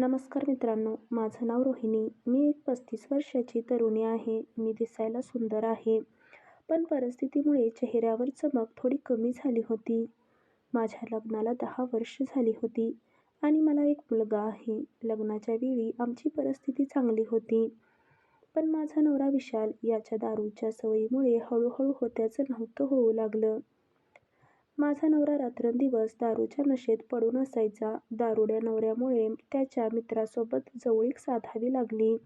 नमस्कार मित्रांनो माझं नाव रोहिणी. मी एक पस्तीस वर्षाची तरुणी आहे. मी दिसायला सुंदर आहे. पण परिस्थितीमुळे चेहऱ्यावर चमक थोडी कमी झाली होती. माझ्या लग्नाला दहा वर्ष झाली होती आणि मला एक मुलगा आहे. लग्नाच्या वेळी आमची परिस्थिती चांगली होती. पण माझा नवरा विशाल याच्या दारूच्या सवयीमुळे हळूहळू होत्याचं नव्हतं होऊ लागलं. माझा नवरा रात्रंदिवस दारूच्या नशेत पडून असायचा. दारुड्या नवऱ्यामुळे त्याच्या मित्रासोबत जवळीक साधावी लागली.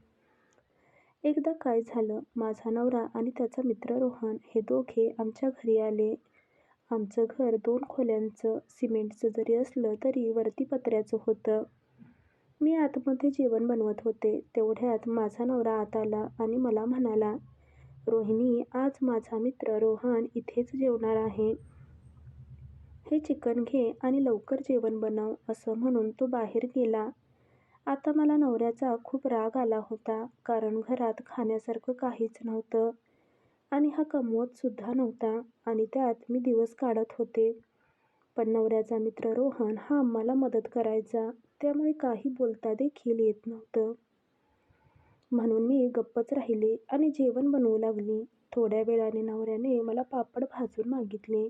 एकदा काय झालं? माझा नवरा आणि त्याचा मित्र रोहन हे दोघे आमच्या घरी आले. आमचं घर दोन खोल्यांचं सिमेंटचं जरी असलं तरी वरती पत्र्याचं होतं. मी आतमध्ये जेवण बनवत होते. तेवढ्यात माझा नवरा आत आला आणि मला म्हणाला रोहिणी आज माझा मित्र रोहन इथेच जेवणार आहे. हे चिकन घे आणि लवकर जेवण बनव असं म्हणून तो बाहेर गेला. आता मला नवऱ्याचा खूप राग आला होता कारण घरात खाण्यासारखं काहीच नव्हतं. आणि हा कमवतसुद्धा नव्हता आणि त्यात मी दिवस काढत होते. पण नवऱ्याचा मित्र रोहन हा आम्हाला मदत करायचा त्यामुळे काही बोलता देखील येत नव्हतं. म्हणून मी गप्पच राहिले आणि जेवण बनवू लागली. थोड्या वेळाने नवऱ्याने मला पापड भाजून मागितले.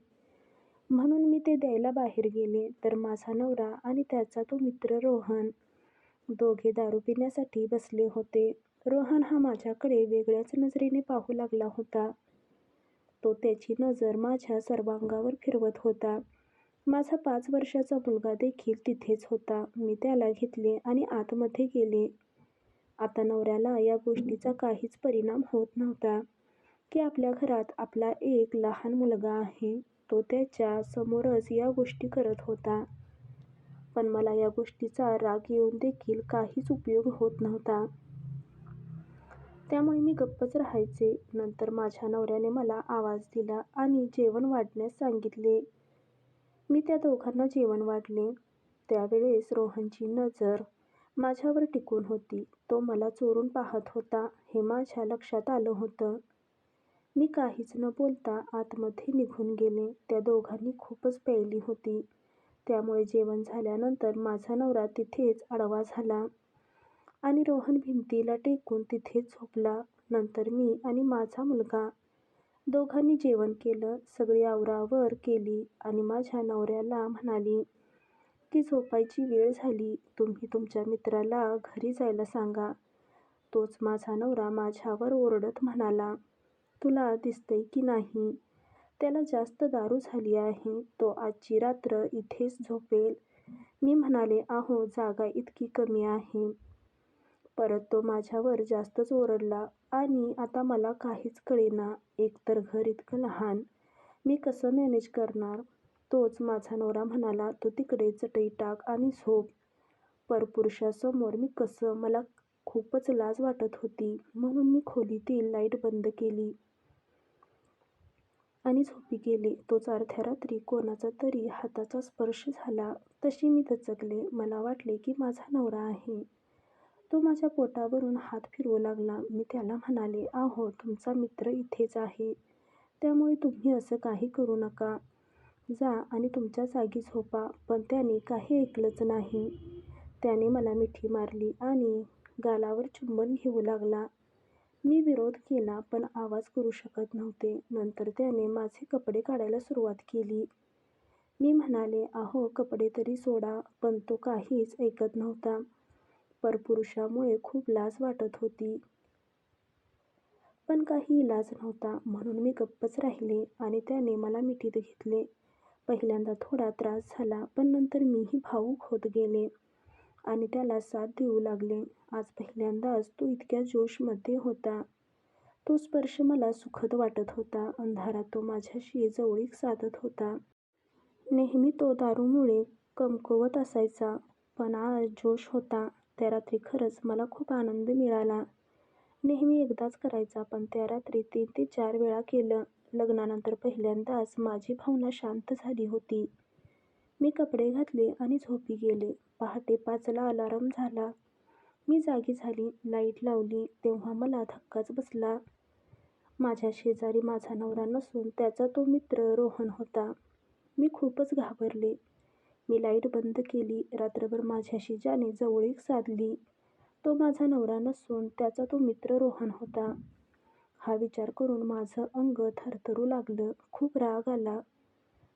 म्हणून मी ते द्यायला बाहेर गेले तर माझा नवरा आणि त्याचा तो मित्र रोहन दोघे दारू पिण्यासाठी बसले होते. रोहन हा माझ्याकडे वेगळ्याच नजरेने पाहू लागला होता. तो त्याची नजर माझ्या सर्वांगावर फिरवत होता. माझा पाच वर्षाचा मुलगा देखील तिथेच होता. मी त्याला घेतले आणि आतमध्ये गेले. आता नवऱ्याला या गोष्टीचा काहीच परिणाम होत नव्हता. की आपल्या घरात आपला एक लहान मुलगा आहे. तो त्याच्या समोरच या गोष्टी करत होता. पण मला या गोष्टीचा राग येऊन देखील काहीच उपयोग होत नव्हता. त्यामुळे मी गप्पच राहायचे. नंतर माझ्या नवऱ्याने मला आवाज दिला आणि जेवण वाढण्यास सांगितले. मी त्या दोघांना जेवण वाढले. त्यावेळेस रोहनची नजर माझ्यावर टिकून होती. तो मला चोरून पाहत होता. हे माझ्या लक्षात आलं होतं. मी काहीच न बोलता आतमध्ये निघून गेले. त्या दोघांनी खूपच प्यायली होती. त्यामुळे जेवण झाल्यानंतर माझा नवरा तिथेच आडवा झाला आणि रोहन भिंतीला टेकून तिथेच झोपला. नंतर मी आणि माझा मुलगा दोघांनी जेवण केलं. सगळी आवरावर केली आणि माझ्या नवऱ्याला म्हणाली की झोपायची वेळ झाली. तुम्ही तुमच्या मित्राला घरी जायला सांगा. तोच माझा नवरा माझ्यावर ओरडत म्हणाला. तुला दिसतंय की नाही? त्याला जास्त दारू झाली आहे. तो आजची रात्र इथेच झोपेल. मी म्हणाले अहो जागा इतकी कमी आहे. परत तो माझ्यावर जास्तच ओरडला. आणि आता मला काहीच कळेना. एकतर घर इतकं लहान. मी कसं मॅनेज करणार? तोच माझा नवरा म्हणाला तू तिकडे चटई टाक आणि झोप. परपुरुषासमोर मी कसं? मला खूपच लाज वाटत होती. म्हणून मी खोलीतील लाइट बंद केली आणि झोपी गेले. तोच अर्ध्या रात्री कोणाचा तरी हाताचा स्पर्श झाला. तशी मी दचकले. मला वाटले की माझा नवरा आहे. तो माझ्या पोटावरून हात फिरवू लागला. मी त्याला म्हणाले आहो तुमचा मित्र इथेच आहे. त्यामुळे तुम्ही असं काही करू नका. जा आणि तुमच्या जागी झोपा. पण त्याने काही ऐकलंच नाही. त्याने मला मिठी मारली आणि गालावर चुंबन घेऊ लागला. मी विरोध केला पण आवाज करू शकत नव्हते. नंतर त्याने माझे कपडे काढायला सुरुवात केली. मी म्हणाले अहो कपडे तरी सोडा पण तो काहीच ऐकत नव्हता. परपुरुषामुळे खूप लाज वाटत होती. पण काही इलाज नव्हता म्हणून मी गप्पच राहिले आणि त्याने मला मिठीत घेतले. पहिल्यांदा थोडा त्रास झाला पण नंतर मीही भावूक होत गेले. आणि त्याला साथ देऊ लागले. आज पहिल्यांदाच तो इतक्या जोशमध्ये होता. तो स्पर्श मला सुखद वाटत होता. अंधारात तो माझ्याशी जवळीक साधत होता. नेहमी तो दारूमुळे कमकुवत असायचा पण आज जोश होता. त्या रात्री खरंच मला खूप आनंद मिळाला. नेहमी एकदाच करायचा पण त्या रात्री तीन ते चार वेळा केलं. लग्नानंतर पहिल्यांदाच माझी भावना शांत झाली होती. मी कपडे घातले आणि झोपी गेले. पहाटे पाचला अलार्म झाला मी जागी झाली लाइट लावली तेव्हा मला धक्काच बसला माझ्या शेजारी माझा नवरा नसून त्याचा तो मित्र रोहन होता मी खूपच घाबरले मी लाइट बंद केली. रात्रभर माझ्याशी ज्याने जवळीक साधली तो माझा नवरा नसून त्याचा तो मित्र रोहन होता. हा विचार करून माझं अंग थरथरू लागलं. खूप राग आला.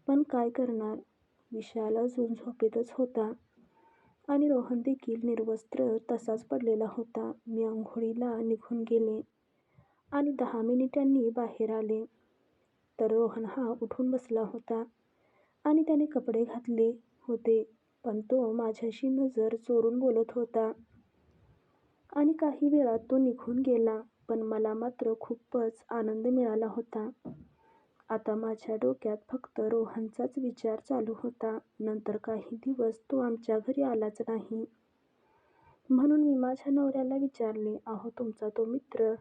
पण काय करणार? विशाल अजून झोपेतच होता आणि रोहनदेखील निर्वस्त्र तसाच पडलेला होता. मी आंघोळीला निघून गेले आणि दहा मिनिटांनी बाहेर आले तर रोहन हा उठून बसला होता आणि त्याने कपडे घातले होते पण तो माझ्याशी नजर चोरून बोलत होता आणि काही वेळात तो निघून गेला. पण मला मात्र खूपच आनंद मिळाला होता. आता माझ्या डोक्यात फक्त रोहनचाच विचार चालू होता. नंतर काही दिवस तो आमच्या घरी आलाच नाही. म्हणून मी माझ्या नवऱ्याला विचारले, अहो तुमचा तो मित्र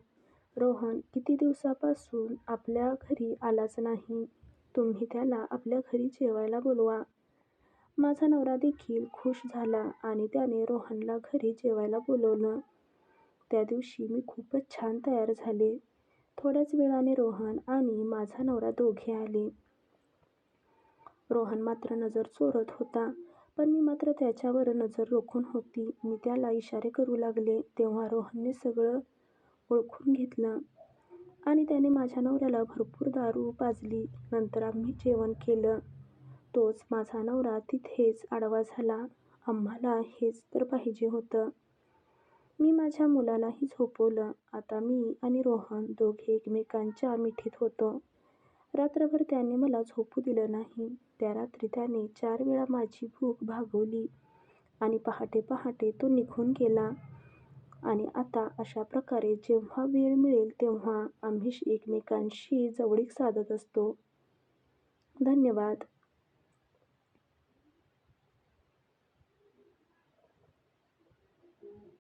रोहन किती दिवसापासून आपल्या घरी आलाच नाही. तुम्ही त्याला आपल्या घरी जेवायला बोलवा. माझा नवरा देखील खूष झाला आणि त्याने रोहनला घरी जेवायला बोलावलं. त्या दिवशी मी खूपच छान तयार झाले. थोड्याच वेळाने रोहन आणि माझा नवरा दोघे आले. रोहन मात्र नजर चोरत होता पण मी मात्र त्याच्यावर नजर रोखून होती. मी त्याला इशारे करू लागले तेव्हा रोहनने सगळं ओळखून घेतलं आणि त्याने माझ्या नवऱ्याला भरपूर दारू पाजली. नंतर आम्ही जेवण केलं. तोच माझा नवरा तिथेच आडवा झाला. आम्हाला हेच तर पाहिजे होतं. मी माझ्या मुलालाही झोपवलं. आता मी आणि रोहन दोघे एकमेकांच्या मिठीत होतो. रात्रभर त्याने मला झोपू दिलं नाही. त्या रात्री त्याने चार वेळा माझी भूक भागवली आणि पहाटे पहाटे तो निघून गेला आणि आता अशा प्रकारे जेव्हा वेळ मिळेल तेव्हा आम्ही एकमेकांशी जवळीक साधत असतो. धन्यवाद.